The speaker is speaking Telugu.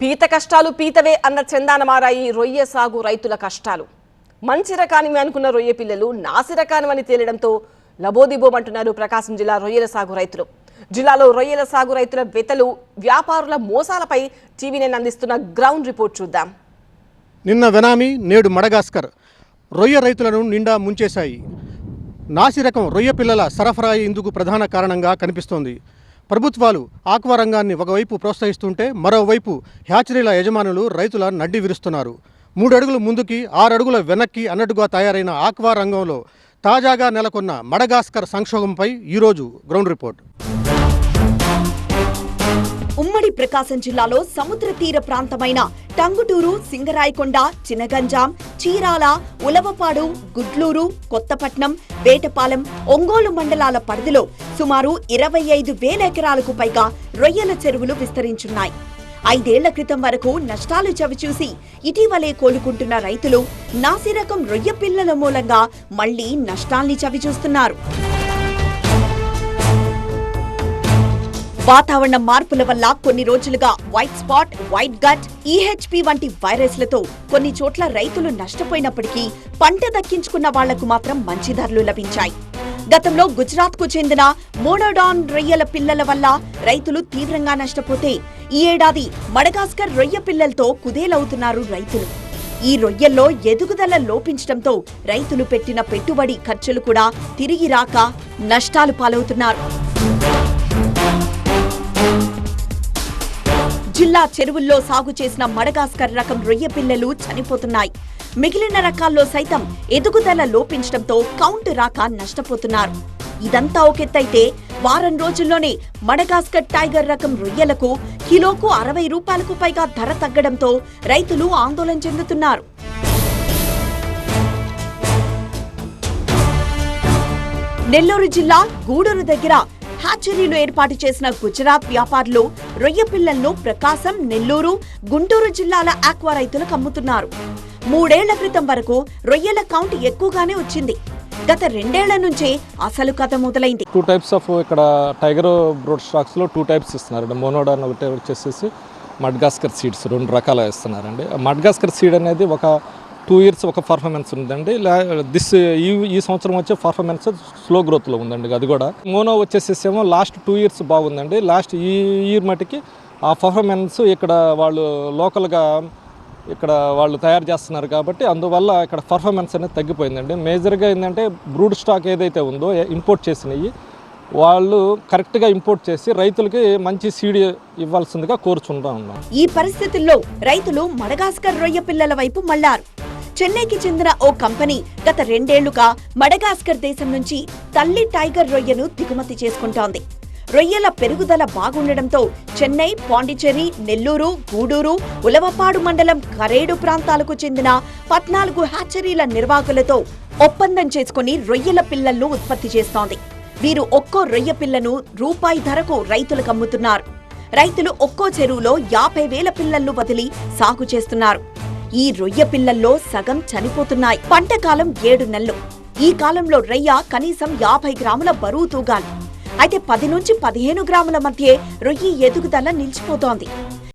పీత కష్టాలు పీతవే అన్న చందాన మారాయి రొయ్య సాగు రైతుల కష్టాలు. మంచి రకానివి అనుకున్న రొయ్య పిల్లలు నాసి రకానివని తేలడంతో లబోదిబోమంటున్నారు ప్రకాశం జిల్లా రొయ్యల సాగు రైతులు. జిల్లాలో రొయ్యల సాగు రైతుల వెతలు వ్యాపారుల మోసాలపై టీవీ నేను అందిస్తున్న గ్రౌండ్ రిపోర్ట్ చూద్దాం. నిన్న వెనామి నేడు మడగాస్కర్. రొయ్య రైతులను నిండా ముంచేశాయి. నాసి రకం రొయ్య పిల్లల సరఫరా ఇందుకు ప్రధాన కారణంగా కనిపిస్తోంది. ప్రభుత్వాలు ఆక్వా రంగాన్ని ఒకవైపు ప్రోత్సహిస్తుంటే మరోవైపు హ్యాచరీల యజమానులు రైతుల నడ్డి విరుస్తున్నారు. మూడు అడుగులు ముందుకి ఆరు అడుగుల వెనక్కి అన్నట్టుగా తయారైన ఆక్వా రంగంలో తాజాగా నెలకొన్న మడగాస్కర్ సంక్షోభంపై ఈరోజు గ్రౌండ్ రిపోర్ట్. ప్రకాశం జిల్లాలో సముద్ర తీర ప్రాంతమైన టంగుటూరు సింగరాయకొండ చినగంజాం చీరాల ఉలవపాడు గుడ్లూరు కొత్తపట్నం వేటపాలెం ఒంగోలు మండలాల పరిధిలో సుమారు ఇరవై ఐదు వేల ఎకరాలకు పైగా రొయ్యల చెరువులు విస్తరించున్నాయి. ఐదేళ్ళ క్రితం వరకు నష్టాలు చవిచూసి ఇటీవలే కోలుకుంటున్న రైతులు నాసిరకం రొయ్య పిల్లల మూలంగా మళ్ళీ నష్టాల్ని చవిచూస్తున్నారు. వాతావరణ మార్పుల వల్ల కొన్ని రోజులుగా white spot white gut EHP వంటి వైరస్లతో కొన్ని చోట్ల రైతులు నష్టపోయినప్పటికీ పంట దక్కించుకున్న వాళ్ళకు మాత్రం మంచి ధరలు లభించాయి. గతంలో గుజరాత్కు చెందిన మోనోడాన్ రొయ్యల పిల్లల వల్ల రైతులు తీవ్రంగా నష్టపోతే ఈ ఏడాది మడగాస్కర్ రొయ్య పిల్లలతో కుదేలవుతున్నారు రైతులు. ఈ రొయ్యల్లో ఎదుగుదల లోపించడంతో రైతులు పెట్టిన పెట్టుబడి ఖర్చులు కూడా తిరిగి రాక నష్టాలు పాలవుతున్నారు. జిల్లా చెరువుల్లో సాగు చేసిన మడగాస్కర్ రకం రొయ్య పిల్లలు చనిపోతున్నాయి. మిగిలిన రకాల్లో సైతం ఎదుగుదల లోపించడంతో కౌంట్ రాక నష్టపోతున్నారు. ఇదంతా ఒకెత్తైతే వారం రోజుల్లోనే మడగాస్కర్ టైగర్ రకం రొయ్యలకు కిలోకు అరవై రూపాయలకు పైగా ధర తగ్గడంతో రైతులు ఆందోళన చెందుతున్నారు. నెల్లూరు జిల్లా గూడూరు దగ్గర హ్యాచరీలు ఏర్పాటు చేసిన గుజరాత్ వ్యాపారులు రొయ్య పిల్లలను ప్రకాశం నెల్లూరు గుంటూరు జిల్లాల ఆక్వా రైతులకు అమ్ముతున్నారు. మూడేళ్ళ క్రితం వరకు రొయ్యల కౌంట్ ఎక్కువగానే వచ్చింది. గత రెండేళ్ళ నుంచే అసలు కథ మొదలైంది. టూ టైప్స్ ఆఫ్ ఇక్కడ టైగర్ బ్రోడ్ స్టాక్స్లో టూ టైప్స్ ఇస్తున్నారు మోనోడాన్ ఒకటి వచ్చేసేసి మడ్గాస్కర్ సీడ్స్ రెండు రకాలు ఇస్తున్నారండి. మడ్గాస్కర్ సీడ్ అనేది ఒక టూ ఇయర్స్ ఒక పర్ఫార్మెన్స్ ఉందండి. దిస్ ఈ ఈ సంవత్సరం వచ్చే పర్ఫార్మెన్స్ స్లో గ్రోత్లో ఉందండి. అది కూడా మోనో వచ్చేసేసేమో లాస్ట్ టూ ఇయర్స్ బాగుందండి. లాస్ట్ ఈ ఇయర్ మటుకి ఆ పర్ఫార్మెన్స్ ఇక్కడ వాళ్ళు లోకల్గా ఇక్కడ వాళ్ళు తయారు చేస్తున్నారు కాబట్టి అందువల్ల ఇక్కడ పర్ఫార్మెన్స్ అనేది తగ్గిపోయిందండి. మేజర్గా ఏంటంటే బ్రూడ్ స్టాక్ ఏదైతే ఉందో ఇంపోర్ట్ చేసినవి వాళ్ళు కరెక్ట్గా ఇంపోర్ట్ చేసి రైతులకి మంచి సీడ్ ఇవ్వాల్సిందిగా కోరుచుంటా ఉన్నాం. ఈ పరిస్థితుల్లో రైతులు మడగాస్కర్ రొయ్య పిల్లల వైపు మళ్ళారు. చెన్నైకి చెందిన ఓ కంపెనీ గత రెండేళ్ళుగా మడగాస్కర్ దేశం నుంచి తల్లి టైగర్ రొయ్యను దిగుమతి చేసుకుంటోంది. రొయ్యల పెరుగుదల బాగుండడంతో చెన్నై పాండిచ్చేరి నెల్లూరు గూడూరు ఉలవపాడు మండలం కరేడు ప్రాంతాలకు చెందిన పద్నాలుగు హ్యాచరీల నిర్వాహకులతో ఒప్పందం చేసుకుని రొయ్యల పిల్లలను ఉత్పత్తి చేస్తోంది. వీరు ఒక్కో రొయ్య పిల్లను రూపాయి ధరకు రైతులకు అమ్ముతున్నారు. రైతులు ఒక్కో చెరువులో యాభై వేల పిల్లలను వదిలి సాగు చేస్తున్నారు. ఈ రొయ్య పిల్లల్లో సగం చనిపోతున్నాయి. పంట కాలం ఏడు నెలలు. ఈ కాలంలో రొయ్య కనీసం యాభై గ్రాముల బరువు తూగాలి. అయితే పది నుంచి పదిహేను గ్రాముల మధ్య రొయ్యి ఎదుగుదల నిలిచిపోతోంది.